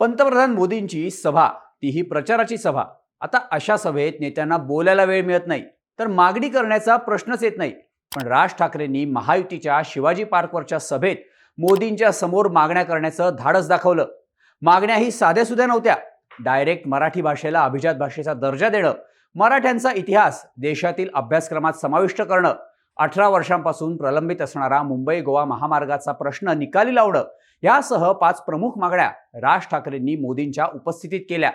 पंतप्रधान मोदींची सभा तीही प्रचाराची सभा. आता अशा सभेत नेत्यांना बोलायला वेळ मिळत नाही तर मागणी करण्याचा प्रश्नच येत नाही. पण राज ठाकरेंनी महायुतीच्या शिवाजी पार्कवरच्या सभेत मोदींच्या समोर मागण्या करण्याचं धाडस दाखवलं. मागण्याही साध्या सुध्या नव्हत्या. डायरेक्ट मराठी भाषेला अभिजात भाषेचा दर्जा देणं मराठ्यांचा इतिहास देशातील अभ्यासक्रमात समाविष्ट करणं अठरा वर्षांपासून प्रलंबित असणारा मुंबई गोवा महामार्गाचा प्रश्न निकाली लावणं यासह पाच प्रमुख मागण्या राज ठाकरेंनी मोदींच्या उपस्थितीत केल्या.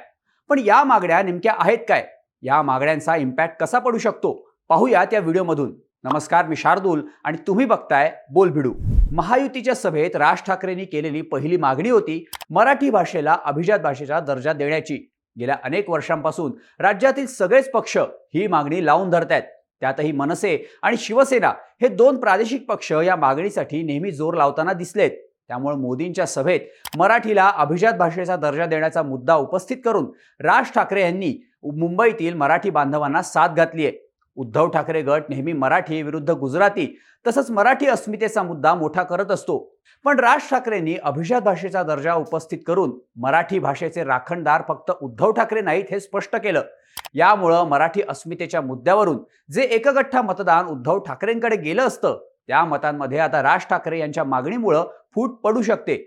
पण या मागण्या नेमक्या आहेत काय? या मागण्यांचा इम्पॅक्ट कसा पडू शकतो? पाहूया त्या व्हिडिओमधून. नमस्कार मी शार्दूल आणि तुम्ही बघताय बोल भिडू महायुतीच्या सभेत राज ठाकरेंनी केलेली पहिली मागणी होती मराठी भाषेला अभिजात भाषेचा दर्जा देण्याची. गेल्या अनेक वर्षांपासून राज्यातील सगळेच पक्ष ही मागणी लावून धरतायत. त्यातही मनसे आणि शिवसेना हे दोन प्रादेशिक पक्ष या मागणीसाठी नेहमी जोर लावताना दिसलेत. त्यामुळे मोदींच्या सभेत मराठीला अभिजात भाषेचा दर्जा देण्याचा मुद्दा उपस्थित करून राज ठाकरे यांनी मुंबईतील मराठी बांधवांना साथ घातली आहे उद्धव ठाकरे गट नेहमी मराठी विरुद्ध गुजराती तसंच मराठी अस्मितेचा मुद्दा मोठा करत असतो. पण राज ठाकरेंनी अभिजात भाषेचा दर्जा उपस्थित करून मराठी भाषेचे राखणदार फक्त उद्धव ठाकरे नाहीत हे स्पष्ट केलं. यामुळं मराठी अस्मितेच्या मुद्द्यावरून जे एकगठ्ठा मतदान उद्धव ठाकरेंकडे गेलं असतं त्या मतांमध्ये आता राज ठाकरे यांच्या मागणीमुळं फूट पडू शकते.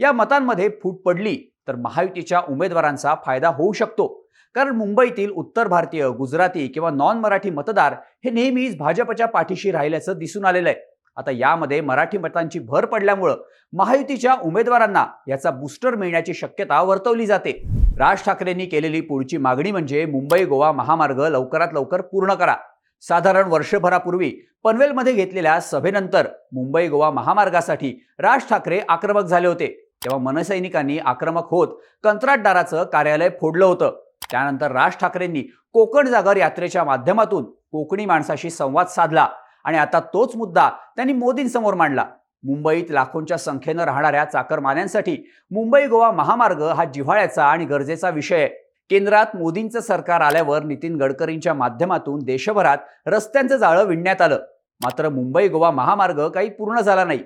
या मतांमध्ये फूट पडली तर महायुतीच्या उमेदवारांचा फायदा होऊ शकतो. कारण मुंबईतील उत्तर भारतीय गुजराती किंवा नॉन मराठी मतदार हे नेहमीच भाजपच्या पाठीशी राहिल्याचं दिसून आलेलं आहे. आता यामध्ये मराठी मतांची भर पडल्यामुळं महायुतीच्या उमेदवारांना याचा बूस्टर मिळण्याची शक्यता वर्तवली जाते. राज ठाकरेंनी केलेली पुढची मागणी म्हणजे मुंबई गोवा महामार्ग लवकरात लवकर पूर्ण करा. साधारण वर्षभरापूर्वी पनवेलमध्ये घेतलेल्या सभेनंतर मुंबई गोवा महामार्गासाठी राज ठाकरे आक्रमक झाले होते. तेव्हा मनसैनिकांनी आक्रमक होत कंत्राटदाराचं कार्यालय फोडलं होतं. त्यानंतर राज ठाकरेंनी कोकण जागर यात्रेच्या माध्यमातून कोकणी माणसाशी संवाद साधला आणि आता तोच मुद्दा त्यांनी मोदींसमोर मांडला. मुंबईत लाखोंच्या संख्येनं राहणाऱ्या चाकरमान्यांसाठी मुंबई गोवा महामार्ग हा जिव्हाळ्याचा आणि गरजेचा विषय आहे. केंद्रात मोदींचं सरकार आल्यावर नितीन गडकरींच्या माध्यमातून देशभरात रस्त्यांचं जाळं विणण्यात आलं. मात्र मुंबई गोवा महामार्ग काही पूर्ण झाला नाही.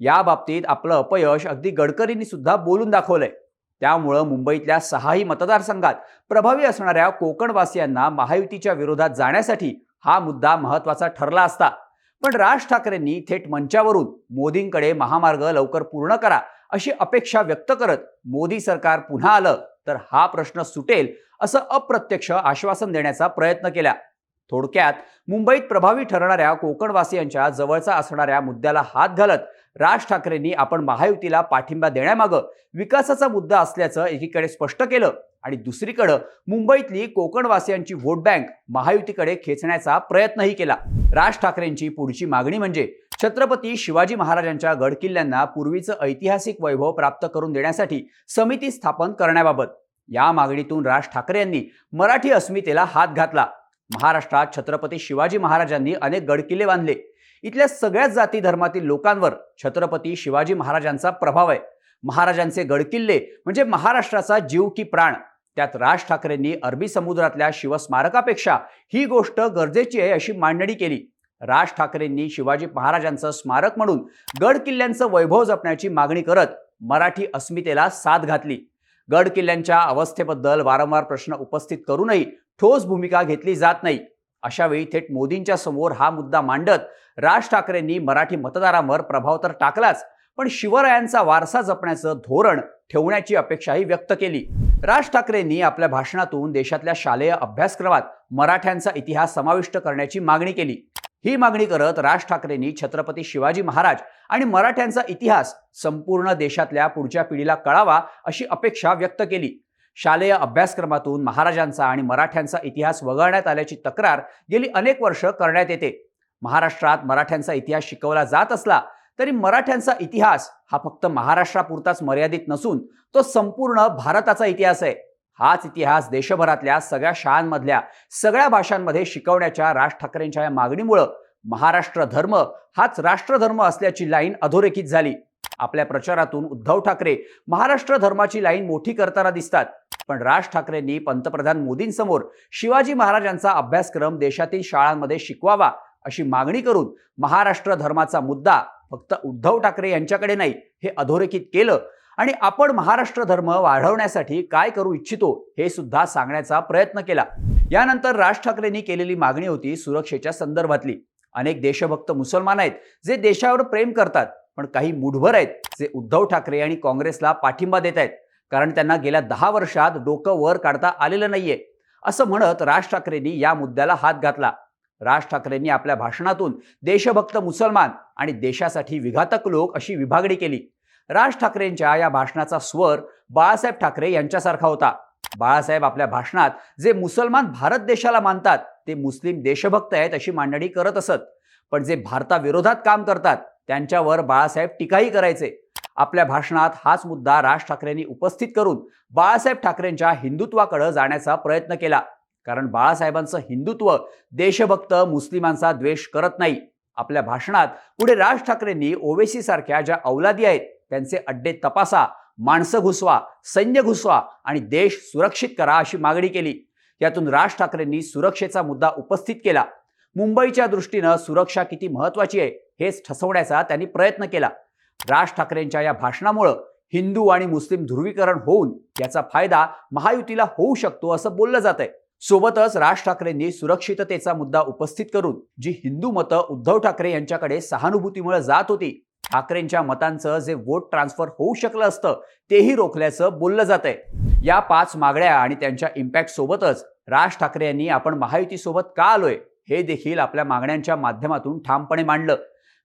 या बाबतीत आपलं अपयश अगदी गडकरींनी सुद्धा बोलून दाखवलंय. त्यामुळं मुंबईतल्या सहाही मतदारसंघात प्रभावी असणाऱ्या कोकणवासियांना महायुतीच्या विरोधात जाण्यासाठी हा मुद्दा महत्त्वाचा ठरला असता. पण राज ठाकरेंनी थेट मंचावरून मोदींकडे महामार्ग लवकर पूर्ण करा अशी अपेक्षा व्यक्त करत मोदी सरकार पुन्हा आलं तर हा प्रश्न सुटेल असं अप्रत्यक्ष आश्वासन देण्याचा प्रयत्न केला. थोडक्यात मुंबईत प्रभावी ठरणाऱ्या कोकणवासियांच्या जवळचा असणाऱ्या मुद्द्याला हात घालत राज ठाकरेंनी आपण महायुतीला पाठिंबा देण्यामागं विकासाचा मुद्दा असल्याचं एकीकडे स्पष्ट केलं. आणि दुसरीकडं मुंबईतली कोकणवासियांची व्होट बँक महायुतीकडे खेचण्याचा प्रयत्नही केला. राज ठाकरेंची पुढची मागणी म्हणजे छत्रपती शिवाजी महाराजांच्या गडकिल्ल्यांना पूर्वीचं ऐतिहासिक वैभव प्राप्त करून देण्यासाठी समिती स्थापन करण्याबाबत. या मागणीतून राज ठाकरे यांनी मराठी अस्मितेला हात घातला. महाराष्ट्रात छत्रपती शिवाजी महाराजांनी अनेक गडकिल्ले बांधले. इथल्या सगळ्याच जाती धर्मातील लोकांवर छत्रपती शिवाजी महाराजांचा प्रभाव आहे. महाराजांचे गडकिल्ले म्हणजे महाराष्ट्राचा जीव की प्राण. त्यात राज ठाकरेंनी अरबी समुद्रातल्या शिवस्मारकापेक्षा ही गोष्ट गरजेची आहे अशी मांडणी केली. राज ठाकरेंनी शिवाजी महाराजांचं स्मारक म्हणून गड किल्ल्यांचं वैभव जपण्याची मागणी करत मराठी अस्मितेला साथ घातली. गड किल्ल्यांच्या अवस्थेबद्दल वारंवार प्रश्न उपस्थित करूनही ठोस भूमिका घेतली जात नाही. अशावेळी थेट मोदींच्या समोर हा मुद्दा मांडत राज ठाकरेंनी मराठी मतदारांवर प्रभाव तर टाकलाच पण शिवरायांचा वारसा जपण्याचं धोरण ठेवण्याची अपेक्षाही व्यक्त केली. राज ठाकरेंनी आपल्या भाषणातून देशातल्या शालेय अभ्यासक्रमात मराठ्यांचा इतिहास समाविष्ट करण्याची मागणी केली. ही मागणी करत राज ठाकरेंनी छत्रपती शिवाजी महाराज आणि मराठ्यांचा इतिहास संपूर्ण देशातल्या पुढच्या पिढीला कळावा अशी अपेक्षा व्यक्त केली. शालेय अभ्यासक्रमातून महाराजांचा आणि मराठ्यांचा इतिहास वगळण्यात आल्याची तक्रार गेली अनेक वर्ष करण्यात येते. महाराष्ट्रात मराठ्यांचा इतिहास शिकवला जात असला तरी मराठ्यांचा इतिहास हा फक्त महाराष्ट्रापुरताच मर्यादित नसून तो संपूर्ण भारताचा इतिहास आहे. हाच इतिहास देशभरातल्या सगळ्या शाळांमधल्या सगळ्या भाषांमध्ये शिकवण्याच्या राज ठाकरेंच्या या मागणीमुळं महाराष्ट्र धर्म हाच राष्ट्रधर्म असल्याची लाईन अधोरेखित झाली. आपल्या प्रचारातून उद्धव ठाकरे महाराष्ट्र धर्माची लाईन मोठी करताना दिसतात. पण राज ठाकरेंनी पंतप्रधान मोदींसमोर शिवाजी महाराजांचा अभ्यासक्रम देशातील शाळांमध्ये शिकवावा अशी मागणी करून महाराष्ट्र धर्माचा मुद्दा फक्त उद्धव ठाकरे यांच्याकडे नाही हे अधोरेखित केलं. आणि आपण महाराष्ट्र धर्म वाढवण्यासाठी काय करू इच्छितो हे सुद्धा सांगण्याचा प्रयत्न केला. यानंतर राज ठाकरेंनी केलेली मागणी होती सुरक्षेच्या संदर्भातली. अनेक देशभक्त मुसलमान आहेत जे देशावर प्रेम करतात पण काही मुठभर आहेत जे उद्धव ठाकरे आणि काँग्रेसला पाठिंबा देत आहेत. कारण त्यांना गेल्या दहा वर्षात डोकं वर काढता आलेलं नाहीये. असं म्हणत राज ठाकरेंनी या मुद्द्याला हात घातला. राज ठाकरेंनी आपल्या भाषणातून देशभक्त मुसलमान आणि देशासाठी विघातक लोक अशी विभागणी केली. राज ठाकरेंच्या या भाषणाचा स्वर बाळासाहेब ठाकरे यांच्यासारखा होता. बाळासाहेब आपल्या भाषणात जे मुसलमान भारत देशाला मानतात ते मुस्लिम देशभक्त आहेत अशी मांडणी करत असत. पण जे भारताविरोधात काम करतात त्यांच्यावर बाळासाहेब टीकाही करायचे. आपल्या भाषणात हाच मुद्दा राज ठाकरेंनी उपस्थित करून बाळासाहेब ठाकरेंच्या हिंदुत्वाकडे जाण्याचा प्रयत्न केला. कारण बाळासाहेबांचं हिंदुत्व देशभक्त मुस्लिमांचा द्वेष करत नाही. आपल्या भाषणात पुढे राज ठाकरेंनी ओवेसी सारख्या ज्या अवलादी आहेत त्यांचे अड्डे तपासा माणसं घुसवा सैन्य घुसवा आणि देश सुरक्षित करा अशी मागणी केली. यातून राज ठाकरेंनी सुरक्षेचा मुद्दा उपस्थित केला. मुंबईच्या दृष्टीनं सुरक्षा किती महत्वाची आहे हेच ठसवण्याचा त्यांनी प्रयत्न केला. राज ठाकरेंच्या या भाषणामुळं हिंदू आणि मुस्लिम ध्रुवीकरण होऊन याचा फायदा महायुतीला होऊ शकतो असं बोललं जात आहे सोबतच राज ठाकरेंनी सुरक्षिततेचा मुद्दा उपस्थित करून जी हिंदू मतं उद्धव ठाकरे यांच्याकडे सहानुभूतीमुळे जात होती ठाकरेंच्या मतांचं जे वोट ट्रान्सफर होऊ शकलं असतं तेही रोखल्याचं बोललं जात आहे या पाच मागण्या आणि त्यांच्या इम्पॅक्ट सोबतच राज ठाकरे यांनी आपण महायुतीसोबत का आलोय हे देखील आपल्या मागण्यांच्या माध्यमातून ठामपणे मांडलं.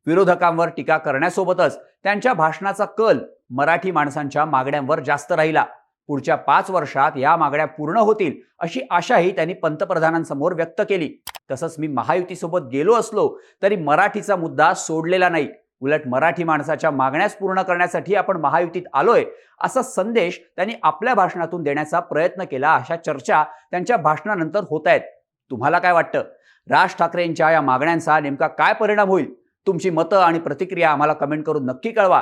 विरोधकांवर टीका करण्यासोबतच त्यांच्या भाषणाचा कल मराठी माणसांच्या मागण्यांवर जास्त राहिला. पुढच्या पाच वर्षात या मागण्या पूर्ण होतील अशी आशाही त्यांनी पंतप्रधानांसमोर व्यक्त केली. तसंच मी महायुतीसोबत गेलो असलो तरी मराठीचा मुद्दा सोडलेला नाही. उलट मराठी माणसाच्या मागण्यास पूर्ण करण्यासाठी आपण महायुतीत आलोय असा संदेश त्यांनी आपल्या भाषणातून देण्याचा प्रयत्न केला अशा चर्चा त्यांच्या भाषणानंतर होत आहेत तुम्हाला काय वाटतं? राज ठाकरेंच्या या मागण्यांचा नेमका काय परिणाम होईल? तुमची मतं आणि प्रतिक्रिया आम्हाला कमेंट करून नक्की कळवा.